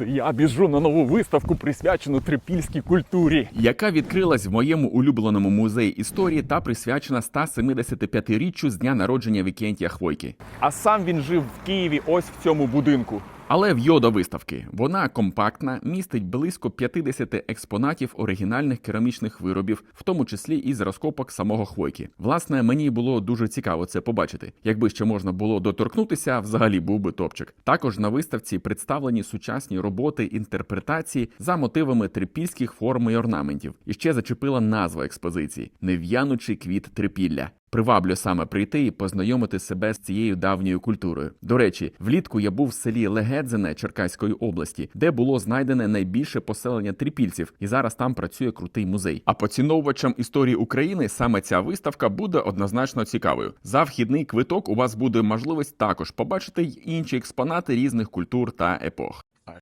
Це я біжу на нову виставку, присвячену трипільській культурі. яка відкрилась в моєму улюбленому музеї історії та присвячена 175-річчю з дня народження Вікентія Хвойки. А сам він жив в Києві ось в цьому будинку. Але в йо до виставки вона компактна, містить близько 50 експонатів оригінальних керамічних виробів, в тому числі і з розкопок самого Хвойки. Власне, мені було дуже цікаво це побачити. Якби ще можна було доторкнутися, взагалі був би топчик. Також на виставці представлені сучасні роботи інтерпретації за мотивами трипільських форм і орнаментів. І ще зачепила назва експозиції нев'янучий квіт трипілля. Приваблю саме прийти і познайомити себе з цією давньою культурою. До речі, влітку я був в селі Легедзине Черкаської області, де було знайдене найбільше поселення трипільців, і зараз там працює крутий музей. А поціновувачам історії України саме ця виставка буде однозначно цікавою. За вхідний квиток у вас буде можливість також побачити й інші експонати різних культур та епох.